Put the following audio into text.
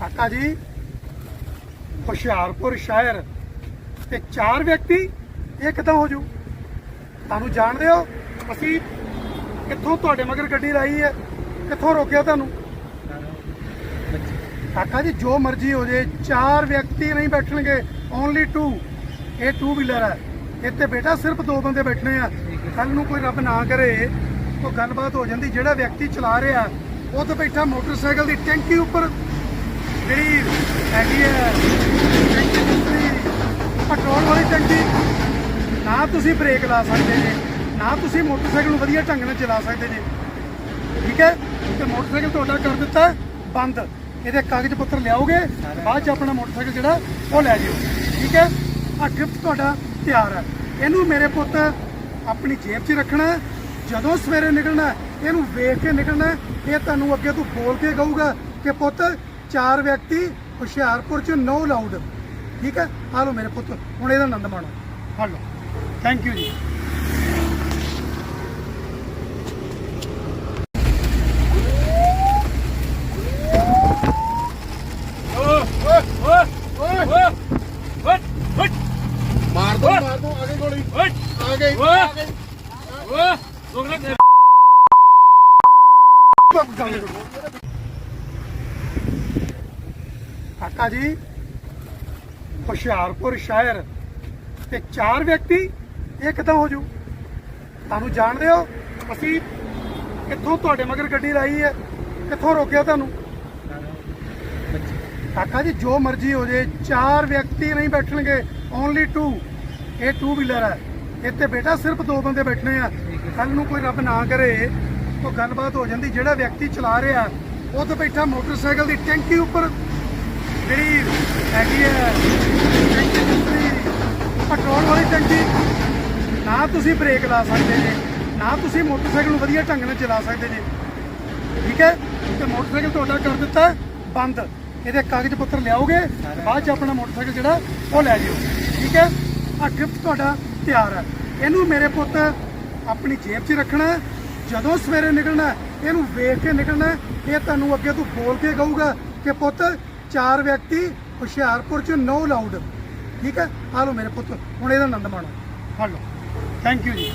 ਕਾਕਾ ਜੀ, ਹੁਸ਼ਿਆਰਪੁਰ ਸ਼ਹਿਰ ਤੇ ਚਾਰ ਵਿਅਕਤੀ ਇਹ ਕਿਦਾਂ ਹੋ ਜੂ ਤੁਹਾਨੂੰ ਜਾਣਦੇ ਹੋ, ਅਸੀਂ ਕਿੱਥੋਂ ਤੁਹਾਡੇ ਮਗਰ ਗੱਡੀ ਲਾਈ ਹੈ, ਕਿੱਥੋਂ ਰੋਕਿਆ ਤੁਹਾਨੂੰ? ਕਾਕਾ ਜੀ, ਜੋ ਮਰਜ਼ੀ ਹੋ ਜੇ, ਚਾਰ ਵਿਅਕਤੀ ਨਹੀਂ ਬੈਠਣਗੇ ਓਨਲੀ 2 ਇਹ 2 ਵੀਲਰ ਹੈ। ਇੱਥੇ ਬੇਟਾ ਸਿਰਫ ਦੋ ਬੰਦੇ ਬੈਠਣੇ ਆ। ਕੱਲ ਨੂੰ ਕੋਈ ਰੱਬ ਨਾ ਕਰੇ ਕੋਈ ਗੱਲਬਾਤ ਹੋ ਜਾਂਦੀ। ਜਿਹੜਾ ਵਿਅਕਤੀ ਚਲਾ ਰਿਹਾ, ਉਹ ਤੇ ਬੈਠਾ ਮੋਟਰਸਾਈਕਲ ਦੀ ਟੈਂਕੀ ਉੱਪਰ। ਜਿਹੜੀ ਹੈਗੀ ਹੈ ਪੈਟਰੋਲ ਵਾਲੀ ਟੈਂਕੀ। ਨਾ ਤੁਸੀਂ ਬ੍ਰੇਕ ਲਾ ਸਕਦੇ ਜੇ, ਨਾ ਤੁਸੀਂ ਮੋਟਰਸਾਈਕਲ ਨੂੰ ਵਧੀਆ ਢੰਗ ਨਾਲ ਚਲਾ ਸਕਦੇ ਜੇ। ਠੀਕ ਹੈ? ਤੇ ਮੋਟਰਸਾਈਕਲ ਤੁਹਾਡਾ ਕਰ ਦਿੱਤਾ, ਬੰਦ। ਇਹਦੇ ਕਾਗਜ਼ ਪੱਤਰ ਲਿਆਓਗੇ, ਬਾਅਦ ਚ ਆਪਣਾ ਮੋਟਰਸਾਈਕਲ ਜਿਹੜਾ, ਉਹ ਲੈ ਜਿਓ। ਠੀਕ ਹੈ? ਆ ਗਿਫਟ ਤੁਹਾਡਾ ਤਿਆਰ ਹੈ। ਇਹਨੂੰ ਮੇਰੇ ਪੁੱਤ ਆਪਣੀ ਜੇਬ 'ਚ ਰੱਖਣਾ ਜਦੋਂ ਸਵੇਰੇ ਨਿਕਲਣਾ ਇਹਨੂੰ ਵੇਖ ਕੇ ਨਿਕਲਣਾ ਇਹ ਤੁਹਾਨੂੰ ਅੱਗੇ ਤੋਂ ਬੋਲ ਕੇ ਕਹੂਗਾ ਕਿ ਪੁੱਤ, ਚਾਰ ਵਿਅਕਤੀ ਹੁਸ਼ਿਆਰਪੁਰ 'ਚ ਨੋ ਲਾਊਡ ਠੀਕ ਹੈ? ਆ ਲਓ ਮੇਰੇ ਪੁੱਤ, ਹੁਣ ਇਹਦਾ ਆਨੰਦ ਮਾਣੋ। ਆ ਲਓ। ਥੈਂਕ ਯੂ ਜੀ ਮਾਰ ਦੋ ਮਾਰ ਦੋ ਆਗੇ ਗੋਲੀ ਆ ਗਈ ਆ ਗਈ ਕਾਕਾ ਜੀ ਹੁਸ਼ਿਆਰਪੁਰ ਸ਼ਹਿਰ ਤੇ ਚਾਰ ਵਿਅਕਤੀ ਇਹ ਕਿੱਦਾਂ ਹੋ ਜੂ ਤੁਹਾਨੂੰ ਜਾਣਦੇ ਹੋ ਅਸੀਂ ਕਿੱਥੋਂ ਤੁਹਾਡੇ ਮਗਰ ਗੱਡੀ ਲਾਈ ਹੈ ਕਿੱਥੋਂ ਰੋਕਿਆ ਤੁਹਾਨੂੰ? ਕਾਕਾ ਜੀ ਜੋ ਮਰਜ਼ੀ ਹੋ ਜੇ ਚਾਰ ਵਿਅਕਤੀ ਨਹੀਂ ਬੈਠਣਗੇ ਓਨਲੀ 2 ਇਹ 2 ਵੀਲਰ ਹੈ। ਇੱਥੇ ਬੇਟਾ ਸਿਰਫ ਦੋ ਬੰਦੇ ਬੈਠਣੇ ਆ। ਕੱਲ ਨੂੰ ਕੋਈ ਰੱਬ ਨਾ ਕਰੇ ਕੋਈ ਗੱਲਬਾਤ ਹੋ ਜਾਂਦੀ। ਜਿਹੜਾ ਵਿਅਕਤੀ ਚਲਾ ਰਿਹਾ, ਉਹ ਤੇ ਬੈਠਾ ਮੋਟਰਸਾਈਕਲ ਦੀ ਟੈਂਕੀ ਉੱਪਰ। ਜਿਹੜੀ ਹੈਗੀ ਹੈ ਟੈਂਕੀ ਪੈਟਰੋਲ ਵਾਲੀ ਟੈਂਕੀ। ਨਾ ਤੁਸੀਂ ਬ੍ਰੇਕ ਲਾ ਸਕਦੇ ਜੇ, ਨਾ ਤੁਸੀਂ ਮੋਟਰਸਾਈਕਲ ਨੂੰ ਵਧੀਆ ਢੰਗ ਨਾਲ ਚਲਾ ਸਕਦੇ ਜੇ। ਠੀਕ ਹੈ? ਤੇ ਮੋਟਰਸਾਈਕਲ ਤੁਹਾਡਾ ਕਰ ਦਿੱਤਾ, ਬੰਦ। ਇਹਦੇ ਕਾਗਜ਼ ਪੱਤਰ ਲਿਆਓਗੇ, ਬਾਅਦ ਚ ਆਪਣਾ ਮੋਟਰਸਾਈਕਲ ਜਿਹੜਾ, ਉਹ ਲੈ ਜਿਓ। ਠੀਕ ਹੈ? ਆ ਗਿਫਟ ਤੁਹਾਡਾ ਤਿਆਰ ਹੈ। ਇਹਨੂੰ ਮੇਰੇ ਪੁੱਤ ਆਪਣੀ ਜੇਬ 'ਚ ਰੱਖਣਾ ਜਦੋਂ ਸਵੇਰੇ ਨਿਕਲਣਾ ਇਹਨੂੰ ਵੇਖ ਕੇ ਨਿਕਲਣਾ ਇਹ ਤੁਹਾਨੂੰ ਅੱਗੇ ਤੋਂ ਬੋਲ ਕੇ ਕਹੂਗਾ ਕਿ ਪੁੱਤ, ਚਾਰ ਵਿਅਕਤੀ ਹੁਸ਼ਿਆਰਪੁਰ 'ਚ ਨੋ ਲਾਊਡ ਠੀਕ ਹੈ? ਆ ਲਓ ਮੇਰੇ ਪੁੱਤ, ਹੁਣ ਇਹਦਾ ਆਨੰਦ ਮਾਣੋ। ਆ ਲਓ। ਥੈਂਕ ਯੂ ਜੀ।